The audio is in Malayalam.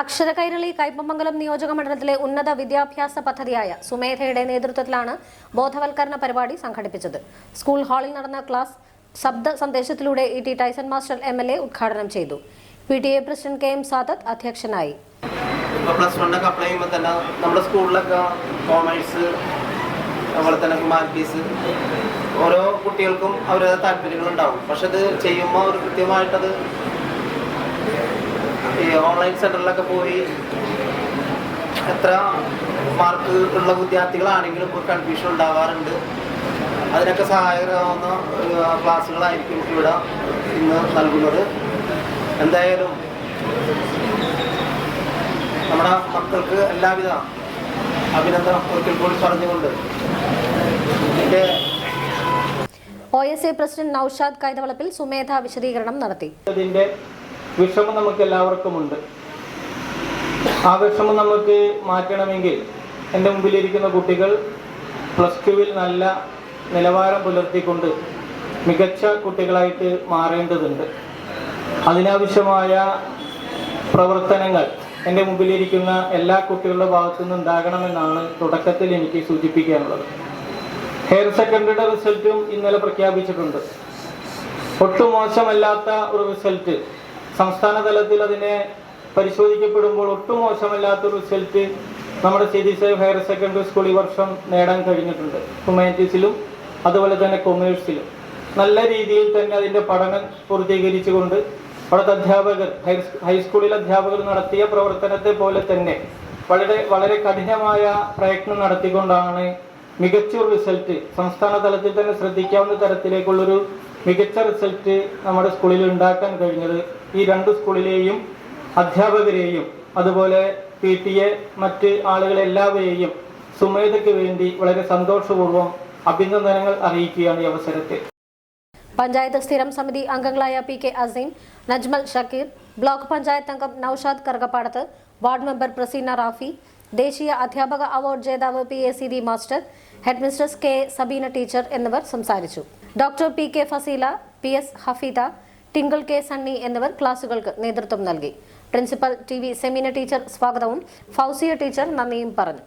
Akshara Kairali Kaipamangalam നിയോജക മണ്ഡലത്തിലെ ഉന്നത വിദ്യാഭ്യാസ പദ്ധതിയായ സുമേധയുടെ നേതൃത്വത്തിലാണ് ബോധവൽക്കരണ പരിപാടി സംഘടിപ്പിച്ചത്. സ്കൂൾ ഹാളിൽ നടന്ന ക്ലാസ് ശബ്ദ സന്ദേശത്തിലൂടെ E T Tyson master M L A ഉദ്ഘാടനം ചെയ്തു. P T A president K M Sadath അധ്യക്ഷനായി. പ്ലസ് വണ്ണൊക്കെ അപ്ലൈ ചെയ്യുമ്പോൾ തന്നെ നമ്മുടെ സ്കൂളിലൊക്കെ കോമേഴ്സ് അതുപോലെ തന്നെ ഹ്യൂമാനിറ്റീസ് ഓരോ കുട്ടികൾക്കും അവരുടെ താല്പര്യങ്ങളുണ്ടാവും പക്ഷെ അത് ചെയ്യുമ്പോൾ അവർ കൃത്യമായിട്ടത് ഓൺലൈൻ സെന്ററിലൊക്കെ പോയി എത്ര മാർക്ക് ഉള്ള വിദ്യാർത്ഥികളാണെങ്കിലും ഇപ്പോൾ കൺഫ്യൂഷൻ ഉണ്ടാവാറുണ്ട്. അതിനൊക്കെ സഹായകരമാവുന്ന ക്ലാസ്സുകളായിരിക്കും ഇവിടെ ഇന്ന് നൽകുന്നത്. എന്തായാലും നമ്മുടെ മക്കൾക്ക് എല്ലാവിധ അഭിനന്ദനം ഒരിക്കൽ കൂടി പറഞ്ഞുകൊണ്ട് എന്റെ O S A president Naushad Kaithavalappil Sumedha വിശദീകരണം നടത്തി. വിഷമം നമുക്ക് എല്ലാവർക്കും ഉണ്ട് ആ വിഷമം നമുക്ക് മാറ്റണമെങ്കിൽ എന്റെ മുമ്പിലിരിക്കുന്ന കുട്ടികൾ പ്ലസ് ടുവിൽ നല്ല നിലവാരം പുലർത്തിക്കൊണ്ട് മികച്ച കുട്ടികളായിട്ട് മാറേണ്ടതുണ്ട്. അതിനാവശ്യമായ പ്രവർത്തനങ്ങൾ എന്റെ മുമ്പിലിരിക്കുന്ന എല്ലാ കുട്ടികളുടെ ഭാഗത്തു നിന്ന് ഉണ്ടാകണമെന്നാണ് തുടക്കത്തിൽ എനിക്ക് സൂചിപ്പിക്കാനുള്ളത്. ഹയർ സെക്കൻഡറിയുടെ റിസൾട്ടും ഇന്നലെ പ്രഖ്യാപിച്ചിട്ടുണ്ട്. ഒട്ടും മോശമല്ലാത്ത ഒരു റിസൾട്ട് സംസ്ഥാന തലത്തിൽ അതിനെ പരിശോധിക്കപ്പെടുമ്പോൾ ഒട്ടും മോശമല്ലാത്തൊരു റിസൾട്ട് നമ്മുടെ സി ഡി സേവ് ഹയർ സെക്കൻഡറി സ്കൂൾ ഈ വർഷം നേടാൻ കഴിഞ്ഞിട്ടുണ്ട്. ഹ്യൂമാനിറ്റീസിലും അതുപോലെ തന്നെ കൊമേഴ്സിലും. നല്ല രീതിയിൽ തന്നെ അതിന്റെ പഠനം പൂർത്തീകരിച്ചുകൊണ്ട് അവിടുത്തെ അധ്യാപകർ ഹൈസ്കൂളിൽ അധ്യാപകർ നടത്തിയ പ്രവർത്തനത്തെ പോലെ തന്നെ വളരെ വളരെ കഠിനമായ പ്രയത്നം നടത്തിക്കൊണ്ടാണ് മികച്ച റിസൾട്ട് സംസ്ഥാന തലത്തിൽ തന്നെ ശ്രദ്ധിക്കാവുന്ന തരത്തിലേക്കുള്ളൊരു മികച്ച റിസൾട്ട് നമ്മുടെ സ്കൂളിൽ ഉണ്ടാക്കാൻ കഴിഞ്ഞത് ഈ രണ്ട് സ്കൂളിലെയും അധ്യാപകരെയും അതുപോലെ പി ടി എ മറ്റ് ആളുകളെ എല്ലാവരെയും സുമേധയ്ക്ക് വേണ്ടി വളരെ സന്തോഷപൂർവം അഭിനന്ദനങ്ങൾ അറിയിക്കുകയാണ് ഈ അവസരത്തിൽ. പഞ്ചായത്ത് സ്ഥിരം സമിതി അംഗങ്ങളായ P K Azeem Najmal Shakir block panchayat അംഗം നൌഷാദ് കർഗപ്പാടത്ത് വാർഡ് മെമ്പർ പ്രസീന റാഫി ദേശീയ അധ്യാപക അവാർഡ് ജേതാവ് P A C V master headmistress K Sabeena teacher എന്നിവർ സംസാരിച്ചു. Doctor P K Faseela P S Hafeeda Tinkle K Sunny എന്നിവർ ക്ലാസുകൾക്ക് നേതൃത്വം നൽകി. Principal T V Semeena teacher സ്വാഗതവും ഫൗസിയ ടീച്ചർ നന്ദിയും പറഞ്ഞു.